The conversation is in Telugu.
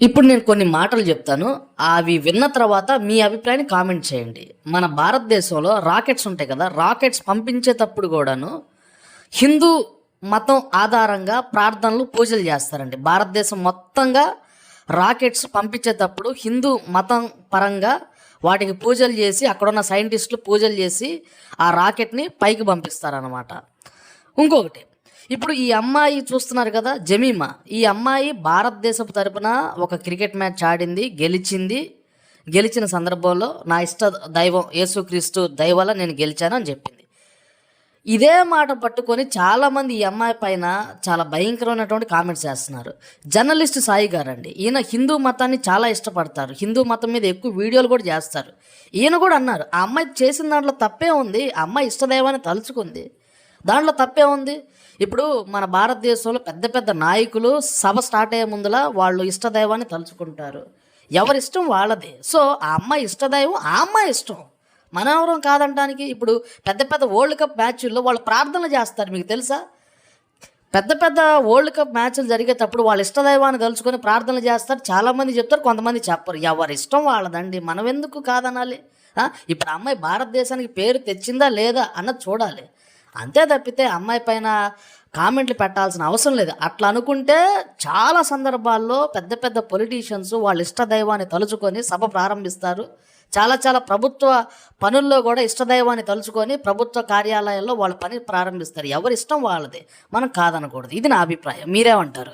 ఇప్పుడు నేను కొన్ని మాటలు చెప్తాను. అవి విన్న తర్వాత మీ అభిప్రాయాన్ని కామెంట్ చేయండి. మన భారతదేశంలో రాకెట్స్ ఉంటాయి కదా రాకెట్స్ పంపించేటప్పుడు కూడాను హిందూ మతం ఆధారంగా ప్రార్థనలు పూజలు చేస్తారండి. భారతదేశం మొత్తంగా రాకెట్స్ పంపించేటప్పుడు హిందూ మతం పరంగా వాటికి పూజలు చేసి అక్కడున్న సైంటిస్టులు పూజలు చేసి ఆ రాకెట్ని పైకి పంపిస్తారనమాట ఇంకొకటి ఇప్పుడు ఈ అమ్మాయి చూస్తున్నారు కదా జమీమా. ఈ అమ్మాయి భారతదేశపు తరపున ఒక క్రికెట్ మ్యాచ్ ఆడింది గెలిచింది. గెలిచిన సందర్భంలో నా ఇష్ట దైవం యేసుక్రీస్తు దైవాల నేను గెలిచాను అని చెప్పింది. ఇదే మాట పట్టుకొని చాలామంది ఈ అమ్మాయి పైన చాలా భయంకరమైనటువంటి కామెంట్స్ చేస్తున్నారు. జర్నలిస్ట్ సాయి గారండి ఈయన హిందూ మతాన్ని చాలా ఇష్టపడతారు. హిందూ మతం మీద ఎక్కువ వీడియోలు కూడా చేస్తారు. ఈయన కూడా అన్నారు ఆ అమ్మాయి చేసిన దాంట్లో తప్పే ఉంది ఆ అమ్మాయి ఇష్టదైవాన్ని తలుచుకుంది. దాంట్లో తప్పే ఉంది. ఇప్పుడు మన భారతదేశంలో పెద్ద పెద్ద నాయకులు సభ స్టార్ట్ అయ్యే ముందులా వాళ్ళు ఇష్టదైవాన్ని తలుచుకుంటారు. ఎవరి ఇష్టం వాళ్ళది. సో ఆ అమ్మాయి ఇష్టదైవం ఆ అమ్మాయి ఇష్టం. మనవరం కాదంటానికి ఇప్పుడు పెద్ద పెద్ద వరల్డ్ కప్ మ్యాచ్ల్లో వాళ్ళు ప్రార్థనలు చేస్తారు. మీకు తెలుసా? పెద్ద పెద్ద వరల్డ్ కప్ మ్యాచ్లు జరిగేటప్పుడు వాళ్ళ ఇష్టదైవాన్ని తలుచుకొని ప్రార్థనలు చేస్తారు. చాలామంది చెప్తారు కొంతమంది చెప్పరు. ఎవరి ఇష్టం వాళ్ళదండి. మనం ఎందుకు కాదనాలి ఇప్పుడు అమ్మాయి భారతదేశానికి పేరు తెచ్చిందా లేదా అన్నది చూడాలి. అంతే తప్పితే అమ్మాయి పైన కామెంట్లు పెట్టాల్సిన అవసరం లేదు. అట్లా అనుకుంటే చాలా సందర్భాల్లో పెద్ద పెద్ద పొలిటీషియన్స్ వాళ్ళ ఇష్టదైవాన్ని తలుచుకొని సభ ప్రారంభిస్తారు. చాలా చాలా ప్రభుత్వ పనుల్లో కూడా ఇష్టదైవాన్ని తలుచుకొని ప్రభుత్వ కార్యాలయాల్లో వాళ్ళ పని ప్రారంభిస్తారు. ఎవరి ఇష్టం వాళ్ళది. మనం కాదనకూడదు. ఇది నా అభిప్రాయం. మీరేమంటారు?